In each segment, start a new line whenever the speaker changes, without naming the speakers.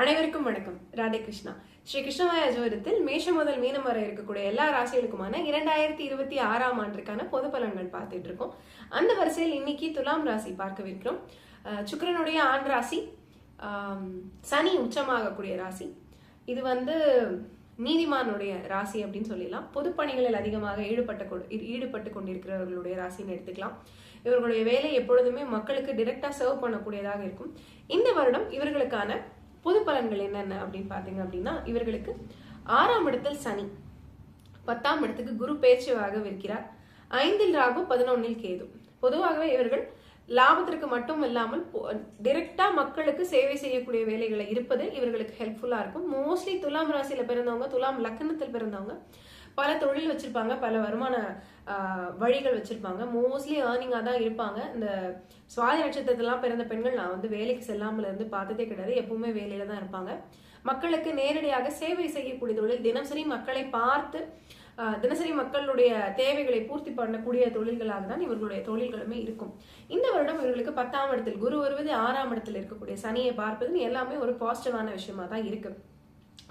அனைவருக்கும் வணக்கம். ராதே கிருஷ்ணா. ஸ்ரீ கிருஷ்ணமாய ஜோதிடத்தில் மேஷம் முதல் மீனம் வரை இருக்கக்கூடிய எல்லா ராசிகளுக்குமான இரண்டாயிரத்தி இருபத்தி ஆறாம் ஆண்டிற்கான பொது பலன்கள் பார்த்துட்டு இருக்கோம். அந்த வரிசையில் இன்னைக்கு துலாம் ராசி பார்க்கவிருக்கிறோம். சுக்கரனுடைய ஆண் ராசி சனி உச்சமாகக்கூடிய ராசி. இது வந்து நீதிமானுடைய ராசி அப்படின்னு சொல்லலாம் பொதுப்பணிகளில் அதிகமாக ஈடுபட்ட ஈடுபட்டு கொண்டிருக்கிறவர்களுடைய ராசின்னு எடுத்துக்கலாம். இவர்களுடைய வேலை எப்பொழுதுமே மக்களுக்கு டிரெக்டாக சர்வ் பண்ணக்கூடியதாக இருக்கும். இந்த வருடம் இவர்களுக்கான பொது பலன்கள் என்னென்ன அப்படின்னு பார்த்தீங்க அப்படின்னா இவர்களுக்கு ஆறாம் இடத்தில் சனி பத்தாம் இடத்துக்கு குரு பேச்சுவாக இருக்கிறார் ஐந்தில் ராகு பதினொன்னில் கேது. பொதுவாகவே இவர்கள் லாபத்திற்கு மட்டும் இல்லாமல் டிரெக்டா மக்களுக்கு சேவை செய்யக்கூடிய வேலைகளை இருப்பது இவர்களுக்கு ஹெல்ப்ஃபுல்லா இருக்கும். மோஸ்ட்லி துலாம் ராசியில பிறந்தவங்க துலாம் லக்னத்தில் பிறந்தவங்க பல தொழில் வச்சிருப்பாங்க பல வருமான வழிகள் வச்சிருப்பாங்க. மோஸ்ட்லி ஏர்னிங்காக தான் இருப்பாங்க. இந்த சுவாதி நட்சத்திரத்திலாம் பிறந்த பெண்கள் நான் வந்து வேலைக்கு செல்லாமல் இருந்து பார்த்ததே கிடையாது. எப்பவுமே வேலையில தான் இருப்பாங்க. மக்களுக்கு நேரடியாக சேவை செய்யக்கூடிய தொழில் தினசரி மக்களை பார்த்து தினசரி மக்களுடைய தேவைகளை பூர்த்தி பண்ணக்கூடிய தொழில்களாக தான் இவர்களுடைய தொழில்களுமே இருக்கும். இந்த வருடம் இவர்களுக்கு பத்தாம் இடத்தில் குரு வருவது ஆறாம் இடத்தில் இருக்கக்கூடிய சனியை பார்ப்பது எல்லாமே ஒரு பாசிட்டிவான விஷயமா தான் இருக்கு.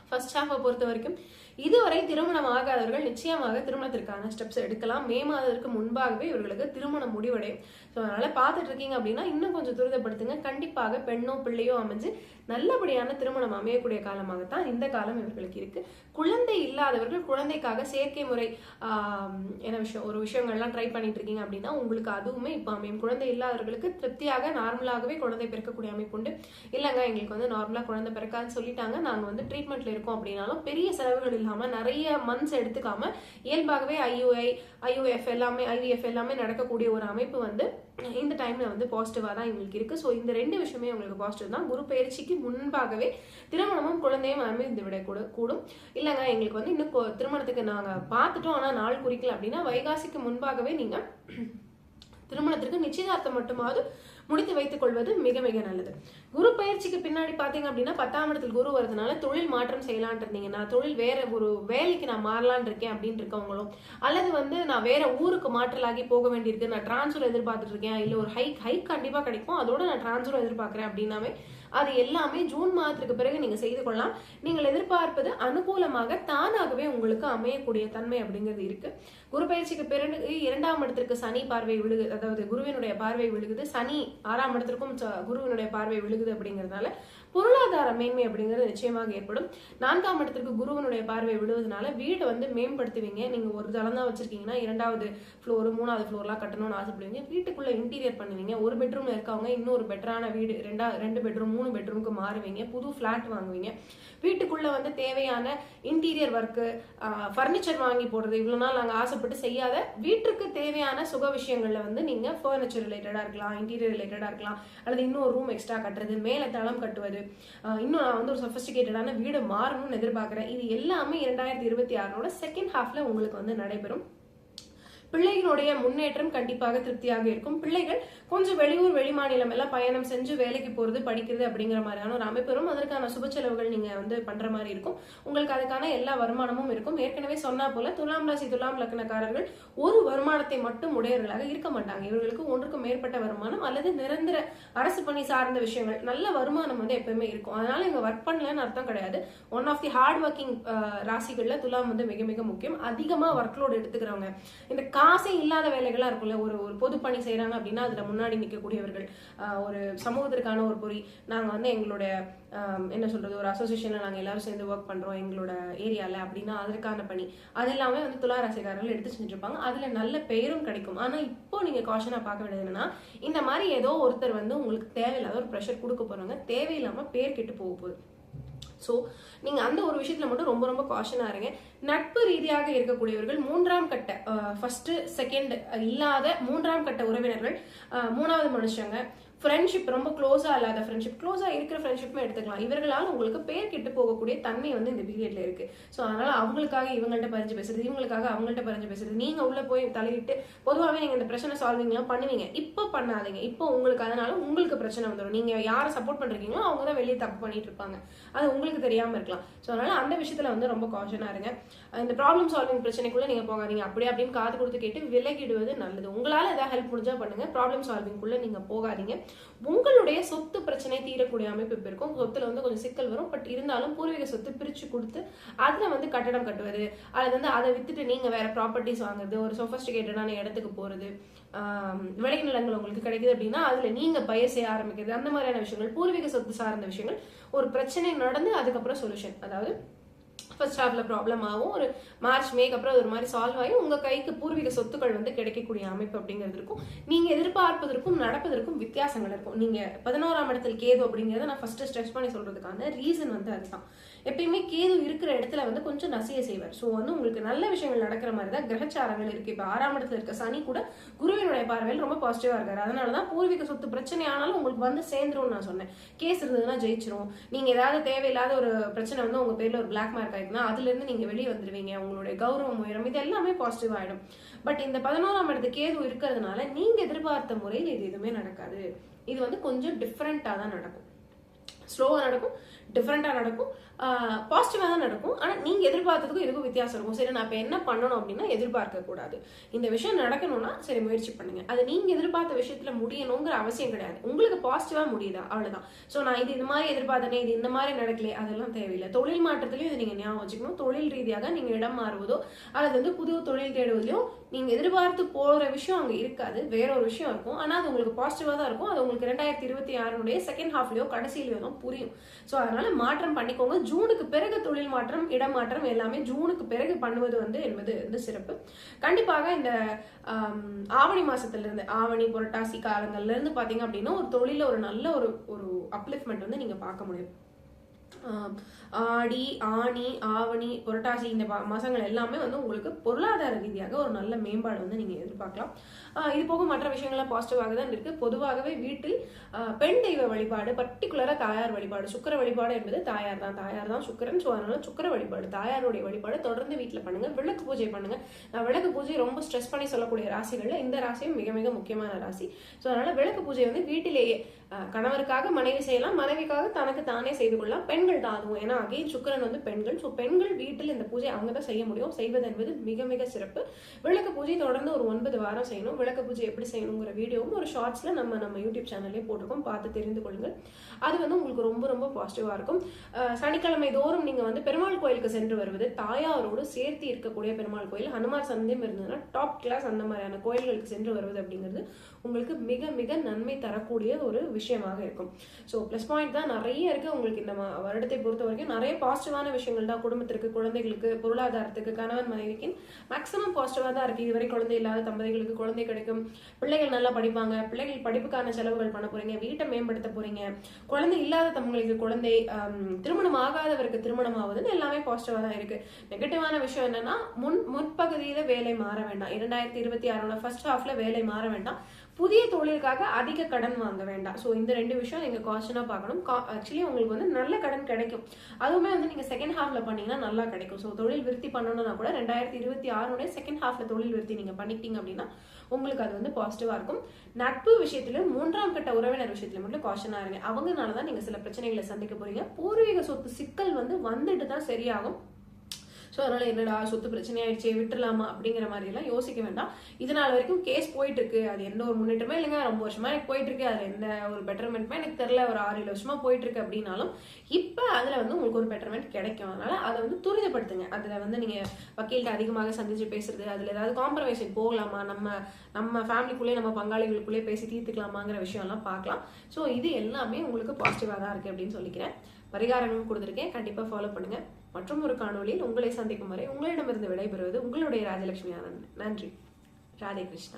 ஃபர்ஸ்ட் ஹாஃபை பொறுத்த வரைக்கும் இதுவரை திருமணம் ஆகாதவர்கள் நிச்சயமாக திருமணத்திற்கான ஸ்டெப்ஸ் எடுக்கலாம். மே மாதத்திற்கு முன்பாகவே இவர்களுக்கு திருமணம் முடிவடையும். ஸோ அதனால் பார்த்துட்டு இருக்கீங்க அப்படின்னா இன்னும் கொஞ்சம் துரிதப்படுத்துங்க. கண்டிப்பாக பெண்ணோ பிள்ளையோ அமைஞ்சு நல்லபடியான திருமணம் அமையக்கூடிய காலமாகத்தான் இந்த காலம் இவர்களுக்கு இருக்கு. குழந்தை இல்லாதவர்கள் குழந்தைக்காக செயற்கை முறை என்ன விஷயம் ஒரு விஷயங்கள்லாம் ட்ரை பண்ணிட்டு இருக்கீங்க அப்படின்னா உங்களுக்கு அதுவுமே இப்போ அமையும். குழந்தை இல்லாதவர்களுக்கு திருப்தியாக நார்மலாகவே குழந்தை பிறக்கக்கூடிய அமைப்பு உண்டு. இல்லைங்க எங்களுக்கு வந்து நார்மலாக குழந்தை பிறக்காதுன்னு சொல்லிட்டாங்க. நாங்கள் வந்து ட்ரீட்மெண்ட்ல இருக்கோம் அப்படின்னாலும் பெரிய செலவுகள் இல்லாமல் நிறைய மந்த்ஸ் எடுத்துக்காம இயல்பாகவே ஐயூஐ ஐயூஎஃப் எல்லாமே ஐவிஎஃப் எல்லாமே நடக்கக்கூடிய ஒரு அமைப்பு வந்து இந்த டைம்ல வந்து பாசிட்டிவாக தான் இவங்களுக்கு இருக்கு. ஸோ இந்த ரெண்டு விஷயமே உங்களுக்கு பாசிட்டிவ் தான். குரு பயிற்சிக்கு முன்பாகவே திருமணமும் குழந்தையும் அமைந்து விட கூட கூடும். இல்லைங்க எங்களுக்கு வந்து இன்னும் திருமணத்துக்கு நாங்கள் பார்த்துட்டோம். ஆனால் நாள் குறிக்கல அப்படின்னா வைகாசிக்கு முன்பாகவே நீங்கள் திருமணத்திற்கு நிச்சயதார்த்தம் மட்டுமாவது முடித்து வைத்துக் கொள்வது மிக மிக நல்லது. குரு பயிற்சிக்கு பின்னாடி பாத்தீங்க அப்படின்னா பத்தாம் இடத்தில் குரு வரதுனால தொழில் மாற்றம் செய்யலான் இருந்தீங்கன்னா தொழில் வேற ஒரு வேலைக்கு நான் மாறலான் இருக்கேன் அப்படின்னு இருக்கவங்களும் அல்லது வந்து நான் வேற ஊருக்கு மாற்றலாகி போக வேண்டியிருக்கு நான் டிரான்ஸ்ஃபர் எதிர்பார்த்துட்டு இருக்கேன் இல்ல ஒரு ஹைக் ஹைக் கண்டிப்பா கிடைக்கும் அதோட நான் டிரான்ஸ்ஃபர் எதிர்பார்க்குறேன் அப்படின்னாவே அது எல்லாமே ஜூன் மாதத்துக்கு பிறகு நீங்க செய்து கொள்ளலாம். நீங்கள் எதிர்பார்ப்பது அனுகூலமாக தானாகவே உங்களுக்கு அமையக்கூடிய தன்மை அப்படிங்கிறது இருக்கு. குரு பயிற்சிக்கு பிறகு இரண்டாம் இடத்திற்கு சனி பார்வை விழுகு அதாவது குருவினுடைய பார்வை விழுகுது. சனி ஆறாம் இடத்திற்கும் குருவினுடைய பார்வை விழுகுது அப்படிங்கிறதுனால பொருளாதார மேன்மை அப்படிங்கிறது நிச்சயமாக ஏற்படும். நான்காம் இடத்திற்கு குருவனுடைய பார்வை விடுவதனால வீடை வந்து மேம்படுத்துவீங்க. நீங்க ஒரு தளம் தான் வச்சிருக்கீங்கன்னா இரண்டாவது ஃப்ளோர் மூணாவது ஃப்ளோர்லாம் கட்டணும்னு ஆசைப்படுவீங்க. வீட்டுக்குள்ள இன்டீரியர் பண்ணுவீங்க. ஒரு பெட்ரூம்ல இருக்கவங்க இன்னொரு பெட்டரான வீடு ரெண்டா ரெண்டு பெட்ரூம் மூணு பெட்ரூமுக்கு மாறுவீங்க. புது ஃபிளாட் வாங்குவீங்க. வீட்டுக்குள்ள வந்து தேவையான இன்டீரியர் ஒர்க்கு ஃபர்னிச்சர் வாங்கி போடுறது இவ்வளோ நாள் நாங்கள் ஆசைப்பட்டு செய்யாத வீட்டுக்கு தேவையான சுக விஷயங்களில் வந்து நீங்கள் ஃபர்னிச்சர் ரிலேட்டடாக இருக்கலாம் இன்டீரியர் ரிலேட்டடாக இருக்கலாம் அல்லது இன்னொரு ரூம் எக்ஸ்ட்ரா கட்டுறது மேலே தளம் கட்டுவது இன்னும் நான் வந்து ஒரு சொஃபிஸ்டிகேட்டடான வீடு மாறணும்னு எதிர்பார்க்குறேன். இது எல்லாமே இரண்டாயிரத்தி இருபத்தி ஆறோட செகண்ட் ஹாஃப்ல உங்களுக்கு வந்து நடைபெறும். பிள்ளைகளுடைய முன்னேற்றம் கண்டிப்பாக திருப்தியாக இருக்கும். பிள்ளைகள் கொஞ்சம் வெளியூர் வெளிமாநிலம் எல்லாம் பயணம் செஞ்சு வேலைக்கு போறது படிக்கிறது அப்படிங்கிற மாதிரியான ஒரு அமைப்பு வரும் அதற்கான சுப செலவுகள் நீங்க வந்து பண்ற மாதிரி இருக்கும். உங்களுக்கு அதுக்கான எல்லா வருமானமும் இருக்கும். ஏற்கனவே சொன்னா போல துலாம் ராசி துலாம் லக்னக்காரர்கள் ஒரு வருமானத்தை மட்டும் உடையவர்களாக இருக்க மாட்டாங்க. இவர்களுக்கு ஒன்றுக்கும் மேற்பட்ட வருமானம் அல்லது நிரந்தர அரசு பணி சார்ந்த விஷயங்கள் நல்ல வருமானம் வந்து எப்பவுமே இருக்கும். அதனால இங்க ஒர்க் பண்ணலன்னு அர்த்தம் கிடையாது. One of the hard working ராசிகள்ல துலாம் வந்து மிக மிக முக்கியம். அதிகமா ஒர்க் லோட் எடுத்துக்கிறவங்க. இந்த காசே இல்லாத வேலைகளாக இருக்கும்ல. ஒரு ஒரு பொதுப்பணி செய்கிறாங்க அப்படின்னா அதில் முன்னாடி நிற்கக்கூடியவர்கள் ஒரு சமூகத்திற்கான ஒரு பொறி. நாங்கள் வந்து எங்களுடைய என்ன சொல்கிறது ஒரு அசோசியேஷனில் நாங்கள் எல்லாரும் சேர்ந்து ஒர்க் பண்ணுறோம் எங்களோட ஏரியாவில் அப்படின்னா அதற்கான பணி. அது எல்லாமே வந்து துலா ரசிகாரர்கள் எடுத்து செஞ்சுருப்பாங்க. அதில் நல்ல பெயரும் கிடைக்கும். ஆனால் இப்போ நீங்கள் காஷனாக பார்க்க வேண்டியது என்னன்னா இந்த மாதிரி ஏதோ ஒருத்தர் வந்து உங்களுக்கு தேவையில்லாத ஒரு ப்ரெஷர் கொடுக்க போகிறாங்க தேவையில்லாமல் பேர் கெட்டு போக போகுது. ஸோ நீங்கள் அந்த ஒரு விஷயத்தில் மட்டும் ரொம்ப ரொம்ப காஷனாக இருங்க. நட்பு ரீதியாக இருக்கக்கூடியவர்கள் மூன்றாம் கட்ட ஃபஸ்ட்டு செகண்ட் இல்லாத மூன்றாம் கட்ட உறவினர்கள் மூணாவது மனுஷங்க. ஃப்ரெண்ட்ஷிப் ரொம்ப க்ளோஸாக இல்லாத ஃப்ரெண்ட்ஷிப் க்ளோஸாக இருக்கிற ஃப்ரெண்ட்ஷிப்புமே எடுத்துக்கலாம். இவர்களால் உங்களுக்கு பேர் கெட்டு போகக்கூடிய தன்மை வந்து இந்த பீரியட்ல இருக்கு. ஸோ அதனால அவங்களுக்காக இவங்கள்ட்ட பறிஞ்சு பேசுறது இவங்களுக்காக அவங்கள்ட்ட பறிஞ்சு பேசுறது நீங்கள் உள்ள போய் தலையிட்டு பொதுவாகவே நீங்கள் இந்த பிரச்சனை சால்விங்லாம் பண்ணுவீங்க. இப்போ பண்ணாதீங்க. இப்போ உங்களுக்கு அதனால உங்களுக்கு பிரச்சனை வந்துடும் நீங்கள் யாரை சப்போர்ட் பண்ணுறீங்களோ அவங்க தான் வெளியே தப்பு பண்ணிட்டு இருப்பாங்க. அது உங்களுக்கு தெரியாமல் இருக்கலாம். ஸோ அதனால அந்த விஷயத்தில் வந்து ரொம்ப காஷனாக இருங்க. இந்த ப்ராப்ளம் சால்விங் பிரச்சனைக்குள்ளே நீங்கள் போகாதீங்க. அப்படியே அப்படின்னு காது கொடுத்து கேட்டு விலகிடுவது நல்லது. உங்களால் ஏதாவது ஹெல்ப் முடிஞ்சால் பண்ணுங்கள் ப்ராப்ளம் சால்விங்குள்ளே நீங்கள் போகாதீங்க. உங்களுடைய சொத்து பிரச்சனை தீரக்கூடிய அமைப்பு இப்போ இருக்கும். சொத்துல வந்து கொஞ்சம் சிக்கல் வரும். பட் இருந்தாலும் பூர்வீக சொத்து பிரிச்சு கொடுத்து அதுல வந்து கட்டடம் கட்டுவது அல்லது வந்து அதை வித்துட்டு நீங்க வேற ப்ராப்பர்ட்டிஸ் வாங்குறது ஒரு சொஃபஸ்டிகேட்டடான இடத்துக்கு போறது விளைநிலங்கள் உங்களுக்கு கிடைக்குது அப்படின்னா அதுல நீங்க பயிர் செய்ய ஆரம்பிக்கிறது அந்த மாதிரியான விஷயங்கள் பூர்வீக சொத்து சார்ந்த விஷயங்கள் ஒரு பிரச்சனை நடந்து அதுக்கப்புறம் சொல்யூஷன் அதாவது ஃபர்ஸ்ட் ஹாஃப்ல ப்ராப்ளம் ஆகும். ஒரு மார்ச் மேக்கு அப்புறம் அது ஒரு மாதிரி சால்வ் ஆகி உங்க கைக்கு பூர்வீக சொத்துக்கள் வந்து கிடைக்கக்கூடிய அமைப்பு அப்படிங்கிறது இருக்கும். நீங்க எதிர்பார்ப்பதற்கும் நடப்பதற்கும் வித்தியாசங்கள் இருக்கும். நீங்க பதினோராம் இடத்தில் கேது அப்படிங்கறத நான் ஃபர்ஸ்ட் ஸ்ட்ரெஸ் பண்ணி சொல்றதுக்கான ரீசன் வந்து அதுதான். எப்பயுமே கேது இருக்கிற இடத்துல வந்து கொஞ்சம் நசிய செய்வார். ஸோ வந்து உங்களுக்கு நல்ல விஷயங்கள் நடக்கிற மாதிரி தான் கிரகச்சாரங்கள் இருக்கு. இப்போ ஆறாம் இடத்துல இருக்க சனி கூட குருவினுடைய பார்வையில் ரொம்ப பாசிட்டிவா இருக்காரு. அதனால தான் பூர்வீக சொத்து பிரச்சனை ஆனாலும் உங்களுக்கு வந்து சேர்ந்துரும் நான் சொன்னேன். கேஸ் இருந்ததுன்னா ஜெயிச்சிரும். நீங்க ஏதாவது தேவையில்லாத ஒரு பிரச்சனை வந்து உங்க பேர்ல ஒரு பிளாக் மார்க் ஆயிருக்குன்னா அதுல இருந்து நீங்க வெளியே வந்துருவீங்க. உங்களுடைய கௌரவம் உயரும் இது எல்லாமே பாசிட்டிவ் ஆயிடும். பட் இந்த பதினோராம் இடத்து கேது இருக்கிறதுனால நீங்க எதிர்பார்த்த முறையில் இது எதுவுமே நடக்காது. இது வந்து கொஞ்சம் டிஃப்ரெண்ட்டாக தான் நடக்கும். ஸ்லோவாக நடக்கும். டிஃப்ரெண்ட்டாக நடக்கும். பாசிட்டிவாக தான் நடக்கும். ஆனால் நீங்கள் எதிர்பார்த்ததுக்கும் இதுக்கும் வித்தியாசம் இருக்கும். சரி நான் இப்போ என்ன பண்ணணும் அப்படின்னா எதிர்பார்க்கக்கூடாது இந்த விஷயம் நடக்கணும்னா சரி முயற்சி பண்ணுங்கள் அது நீங்கள் எதிர்பார்த்த விஷயத்தில் முடியணுங்கிற அவசியம் கிடையாது. உங்களுக்கு பாசிட்டிவாக முடியுதா? அவ்வளோதான் ஸோ நான் இது இது மாதிரி எதிர்பார்த்தனே இது இந்த மாதிரி நடக்கலையே அதெல்லாம் தேவையில்லை. தொழில் மாற்றத்துலையும் இது நீங்கள் ஞாபகம் வச்சுக்கணும். தொழில் ரீதியாக நீங்கள் இடம் மாறுவதோ அல்லது வந்து புது தொழில் தேடுவதையும் நீங்கள் எதிர்பார்த்து போகிற விஷயம் அங்கே இருக்காது. வேற ஒரு விஷயம் இருக்கும். ஆனால் அது உங்களுக்கு பாசிட்டிவாக தான் இருக்கும். அது உங்களுக்கு ரெண்டாயிரத்தி இருபத்தி ஆறுனுடைய செகண்ட் ஹாஃப்லையோ கடைசியிலையோ தான் புரியும். ஸோ அதனால் மாற்றம் பண்ணிக்கோங்க. ஜூனுக்கு பிறகு தொழில் மாற்றம் இடமாற்றம் எல்லாமே ஜூனுக்கு பிறகு பண்ணுவது வந்து என்பது வந்து சிறப்பு. கண்டிப்பாக இந்த ஆவணி மாசத்துல இருந்து ஆவணி புரட்டாசி காலங்கள்ல இருந்து பாத்தீங்க அப்படின்னா ஒரு தொழில ஒரு நல்ல ஒரு ஒரு அப்லிஃப்ட்மெண்ட் வந்து நீங்க பார்க்க முடியும். ஆடி ஆனி ஆவணி புரட்டாசி இந்த மாதங்கள் எல்லாமே வந்து உங்களுக்கு பொருளாதார ரீதியாக ஒரு நல்ல மேம்பாடு வந்து நீங்கள் எதிர்பார்க்கலாம். இது போக மற்ற விஷயங்கள்லாம் பாசிட்டிவாக தான் இருக்கு. பொதுவாகவே வீட்டில் பெண் தெய்வ வழிபாடு பர்டிகுலராக தாயார் வழிபாடு சுக்கர வழிபாடு என்பது தாயார் தான். தாயார் தான் சுக்கரன். ஸோ அதனால சுக்கிர வழிபாடு தாயாருடைய வழிபாடு தொடர்ந்து வீட்டில் பண்ணுங்க. விளக்கு பூஜை பண்ணுங்க. நான் விளக்கு பூஜை ரொம்ப ஸ்ட்ரெஸ் பண்ணி சொல்லக்கூடிய ராசிகளில் இந்த ராசியும் மிக மிக முக்கியமான ராசி. ஸோ அதனால விளக்கு பூஜை வந்து வீட்டிலேயே கணவருக்காக மனைவி செய்யலாம். மனைவிக்காக தனக்கு தானே செய்து கொள்ளலாம். பெண்கள் தான் அதுவும். ஏன்னா அகைன் சுக்கிரன் வந்து பெண்கள். ஸோ பெண்கள் வீட்டில் இந்த பூஜை அவங்க தான் செய்ய முடியும். செய்வது என்பது மிக மிக சிறப்பு. விளக்கு பூஜை தொடர்ந்து ஒரு ஒன்பது வாரம் செய்யணும். விளக்கு பூஜை எப்படி செய்யணுங்கிற வீடியோவும் ஒரு ஷார்ட்ஸில் நம்ம நம்ம யூடியூப் சேனல்லே போட்டிருக்கோம். பார்த்து தெரிந்து கொள்ளுங்கள். அது வந்து உங்களுக்கு ரொம்ப ரொம்ப பாசிட்டிவாக இருக்கும். சனிக்கிழமை தோறும் நீங்கள் வந்து பெருமாள் கோயிலுக்கு சென்று வருவது தாயாரோடு சேர்த்து இருக்கக்கூடிய பெருமாள் கோயில். ஹனுமார் சந்தியம் இருந்ததுன்னா டாப் கிளாஸ் அந்த மாதிரியான கோயில்களுக்கு சென்று வருவது அப்படிங்கிறது உங்களுக்கு மிக மிக நன்மை தரக்கூடிய ஒரு விஷயமாக இருக்கும். ஸோ ப்ளஸ் பாயிண்ட் தான் நிறைய இருக்குது உங்களுக்கு இந்த ம- வருடத்தை பொறுத்த வரைக்கும் நிறைய பாசிட்டிவான விஷயங்கள் தான் குடும்பத்திற்கு குழந்தைகளுக்கு பொருளாதாரத்துக்கு கணவன் மனைவிக்கு மேக்ஸிமம் பாசிட்டிவாக தான் இருக்கு. இதுவரை குழந்தை இல்லாத தம்பதிகளுக்கு குழந்தை கிடைக்கும். பிள்ளைகள் நல்லா படிப்பாங்க. பிள்ளைகள் படிப்புக்கான செலவுகள் பண்ண போறீங்க. வீட்டை மேம்படுத்த போறீங்க. குழந்தை இல்லாத தங்களுக்கு குழந்தை திருமணம் ஆகாதவருக்கு திருமணம் ஆகுதுன்னு எல்லாமே பாசிட்டிவாக தான் இருக்கு. நெகட்டிவான விஷயம் என்னன்னா முன் முற்பகுதியில வேலை மாற வேண்டாம். இரண்டாயிரத்தி இருபத்தி ஆறோட ஃபர்ஸ்ட் ஹாஃப்ல வேலை மாற வேண்டாம். புதிய தொழிலுக்காக அதிக கடன் வாங்க வேண்டாம். ஸோ இந்த ரெண்டு விஷயம் நீங்கள் காஷனாக பார்க்கணும். ஆக்சுவலி உங்களுக்கு வந்து நல்ல கடன் கிடைக்கும். அதுவுமே வந்து நீங்கள் செகண்ட் ஹாஃபில் பண்ணீங்கன்னா நல்லா கிடைக்கும். ஸோ தொழில் விருத்தி பண்ணணும்னா கூட ரெண்டாயிரத்தி இருபத்தி ஆறுடைய செகண்ட் ஹாஃபில் தொழில் விருத்தி நீங்கள் பண்ணிட்டீங்க அப்படின்னா உங்களுக்கு அது வந்து பாசிட்டிவாக இருக்கும். நட்பு விஷயத்தில் மூன்றாம் கட்ட உறவினர் விஷயத்துல மட்டும் காஷனாக இருங்க. அவங்கனால தான் நீங்கள் சில பிரச்சனைகளை சந்திக்க போகிறீங்க பூர்வீக சொத்து சிக்கல் வந்து வந்துட்டு தான் சரியாகும். ஸோ அதனால என்னடா சொத்து பிரச்சனை ஆயிடுச்சு விட்டுலாமா அப்படிங்கிற மாதிரி எல்லாம் யோசிக்க வேண்டாம். இது நாள் வரைக்கும் கேஸ் போயிட்டு இருக்கு அது எந்த ஒரு முன்னேற்றமே இல்லைங்க ரொம்ப வருஷமா எனக்கு போயிட்டு இருக்கு அது எந்த ஒரு பெட்டர்மெண்ட்மே எனக்கு தெரியல ஒரு ஆறு ஏழு வருஷமா போயிட்டு இருக்கு அப்படின்னாலும் இப்போ அதுல வந்து உங்களுக்கு ஒரு பெட்டர்மெண்ட் கிடைக்கும். அதனால அதை வந்து துரிதப்படுத்துங்க. அதுல வந்து நீங்க வக்கீல்கிட்ட அதிகமாக சந்திச்சு பேசுறது அதுல ஏதாவது காம்ப்ரமைஸ் போகலாமா? நம்ம நம்ம ஃபேமிலிக்குள்ளே நம்ம பங்காளிகளுக்குள்ளே பேசி தீர்த்துக்கலாமாங்கிற விஷயம்லாம் பார்க்கலாம். ஸோ இது எல்லாமே உங்களுக்கு பாசிட்டிவாக தான் இருக்குது அப்படின்னு சொல்லிக்கிறேன். பரிகாரங்களும் கொடுத்துருக்கேன். கண்டிப்பாக ஃபாலோ பண்ணுங்க. மற்றும் ஒரு காணொலியில் உங்களை சந்திக்கும் வரை உங்களிடமிருந்து விடைபெறுவது உங்களுடைய ராஜலட்சுமி ஆனந்த். நன்றி. ராதே கிருஷ்ணா.